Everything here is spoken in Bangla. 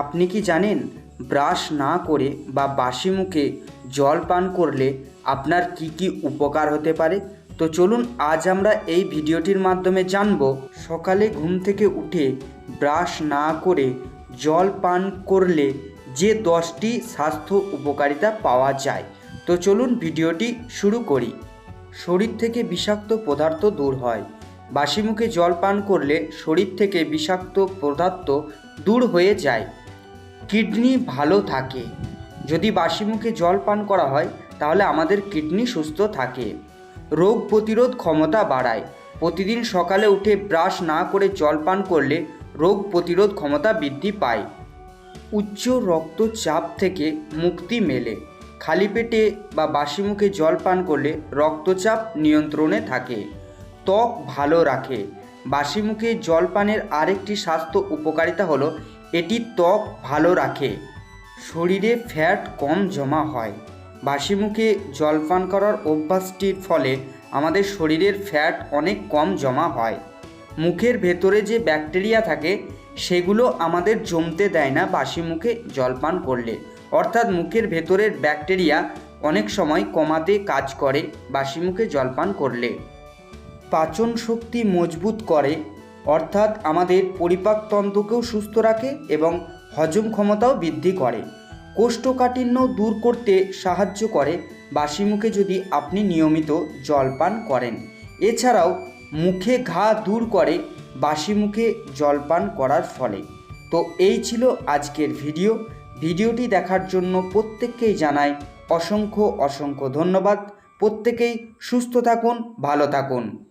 আপনি কি জানেন, ব্রাশ না করে বা বাসি মুখে জল পান করলে আপনার কি কি উপকার হতে পারে? তো চলুন আজ আমরা এই ভিডিওটির মাধ্যমে জানব, সকালে ঘুম থেকে উঠে ব্রাশ না করে জল পান করলে যে দশটি স্বাস্থ্য উপকারিতা পাওয়া যায়। তো চলুন ভিডিওটি শুরু করি। শরীর থেকে বিষাক্ত পদার্থ দূর হয়। বাসি মুখে জল পান করলে শরীর থেকে বিষাক্ত পদার্থ দূর হয়ে যায়। কিডনি ভালো থাকে। যদি বাসি মুখে জল পান করা হয়, তাহলে আমাদের কিডনি সুস্থ থাকে। রোগ প্রতিরোধ ক্ষমতা বাড়ায়। প্রতিদিন সকালে উঠে ব্রাশ না করে জল পান করলে রোগ প্রতিরোধ ক্ষমতা বৃদ্ধি পায়। উচ্চ রক্তচাপ থেকে মুক্তি মেলে। খালি পেটে বা বাসি মুখে জল পান করলে রক্তচাপ নিয়ন্ত্রণে থাকে। ত্বক ভালো রাখে। বাসি মুখে জল পানের আরেকটি স্বাস্থ্য উপকারিতা হলো এটি ত্বক ভালো রাখে। শরীরে ফ্যাট কম জমা হয়। বাসি মুখে জল পান করার অভ্যাসটির ফলে আমাদের শরীরের ফ্যাট অনেক কম জমা হয়। মুখের ভেতরে যে ব্যাকটেরিয়া থাকে, সেগুলো আমাদের জমতে দেয় না বাসি মুখে জলপান করলে। অর্থাৎ মুখের ভেতরের ব্যাকটেরিয়া অনেক সময় কমাতে কাজ করে বাসি মুখে জলপান করলে। পাচন শক্তি মজবুত করে অর্থাৎ আমাদের পরিপাকতন্ত্রকেও সুস্থ রাখে এবং হজম ক্ষমতাও বৃদ্ধি করে। কোষ্ঠকাঠিন্য দূর করতে সাহায্য করে। বাসি মুখে যদি আপনি নিয়মিত জলপান করেন। এছাড়াও মুখে ঘা দূর করে বাসি মুখে জলপান করার ফলে। তো এই ছিল আজকের ভিডিও। ভিডিওটি দেখার জন্য প্রত্যেককেই জানাই অসংখ্য অসংখ্য ধন্যবাদ। প্রত্যেকেই সুস্থ থাকুন, ভালো থাকুন।